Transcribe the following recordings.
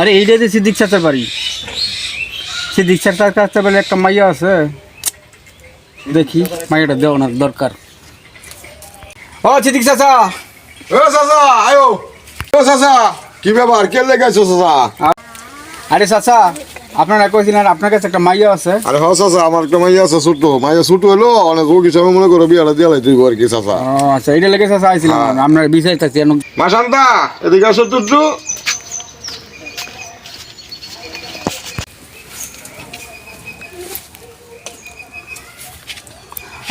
আরে এইটাই তো সিদ্দিক চাচার বাড়ি। সিদ্দিক চাচার কাছে বলে একটা মাইয়া আছে। দেখি মাইয়াটা দেওয়া না দরকার। ও সিদ্দিক চাচা। ও চাচা আয়ো। ও চাচা কি ব্যাপার? কে লেগেছো চাচা? আরে চাচা আপনারা কইছিলেন আপনার কাছে একটা মাইয়া আছে। আরে হ্যাঁ চাচা আমার একটা মাইয়া আছে ছোট। মাইয়া ছোট হলো অনেক ও হিসাবে মনে করো বিয়াটা দিয়ে তুই আর কি চাচা। ও আচ্ছা এটা লেগে চাচা আইছিলাম। হ্যাঁ। আপনার বিষয় চাচ্ছি মা শান্তা এদিকে আসো টুটু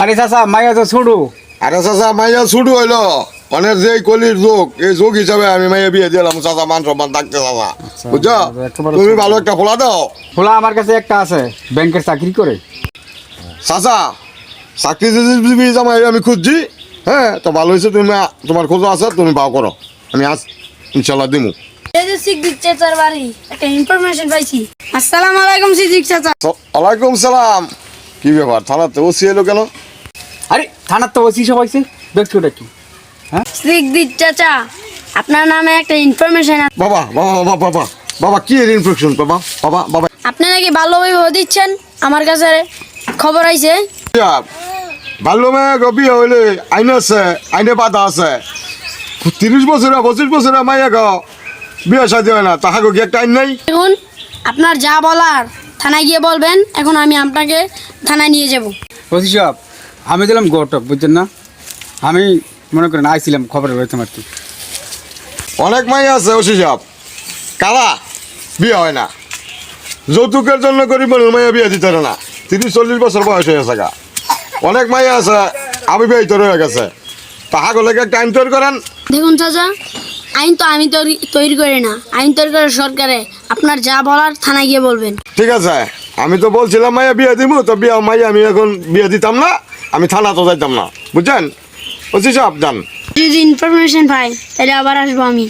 আরে চাচা মাইয়া তো ছোড়ো। আরে চাচা মাইয়া ছোট হইল। মানে যে কলির যোগ এই যোগ হিসাবে আমি মাইয়া বিয়ে দিলাম চাচা মান সম্মান থাকতে চাচা। বুঝছ? তুমি ভালো একটা ফোলা দাও। খোলা আমার কাছে একটা আছে ব্যাংকের চাকরি করে। চাচা চাকরি যদি জামাই আমি খুঁজছি হ্যাঁ তো ভালো হয়েছে তুমি তোমার খোঁজ আছে তুমি পাও করো। আমি আজ ইনশাল্লাহ দিমু। এই সিদ্দিক চাচার বাড়ি একটা ইনফরমেশন পাইছি। আসসালামু আলাইকুম সিদ্দিক চাচা। ওয়ালাইকুম সালাম। কি ব্যাপার থানাতে ওসি এলো কেন? আরে থানার তো ওসি সব আইছে। দেখছ ওটা কি? সিদ্দিক চাচা আপনার নামে একটা ইনফরমেশন বাবা বাবা বাবা বাবা বাবা কি এর বাবা বাবা বাবা। আপনি নাকি ভালোভাবে দিচ্ছেন? আমার কাছে খবর আইছে। গবি হইলে আইন আছে আইনে বাধা আছে। তিরিশ বছরে পঁচিশ বছরে মাইয়া গাও বিয়ে শাদি হয় না তাহাকে কি একটা নাই? দেখুন আপনার যা বলার থানায় গিয়ে বলবেন এখন আমি আপনাকে থানায় নিয়ে যাব। ওসি সাহেব আমি দিলাম গটক বুঝছেন না? আমি মনে করেন আইছিলাম খবর রয়েছে আর কি। অনেক মাই আছে ওসি সাহেব। কালা বিয়ে হয় না। যৌতুকের জন্য গরিব মানুষ মাইয়া বিয়ে দিতে না। তিরিশ চল্লিশ বছর বয়স হয়ে গেছে গা। অনেক মাইয়া আছে আমি বিয়ে হয়ে গেছে তাহাকে লেগে টাইম তৈরি করেন। দেখুন চাচা আইন তো আমি তৈরি তৈরি করি না। আইন তৈরি করে সরকারে আপনার যা বলার থানায় গিয়ে বলবেন। ঠিক আছে আমি তো বলছিলাম মাইয়া বিয়ে দিব তো বিয়ে মাইয়া আমি এখন বিয়ে দিতাম না। আমি থানা তো যাইতাম না, বুঝছেন? ওসি সাহেব যান। যদি ইনফরমেশন পাই, তাহলে আবার আসব আমি।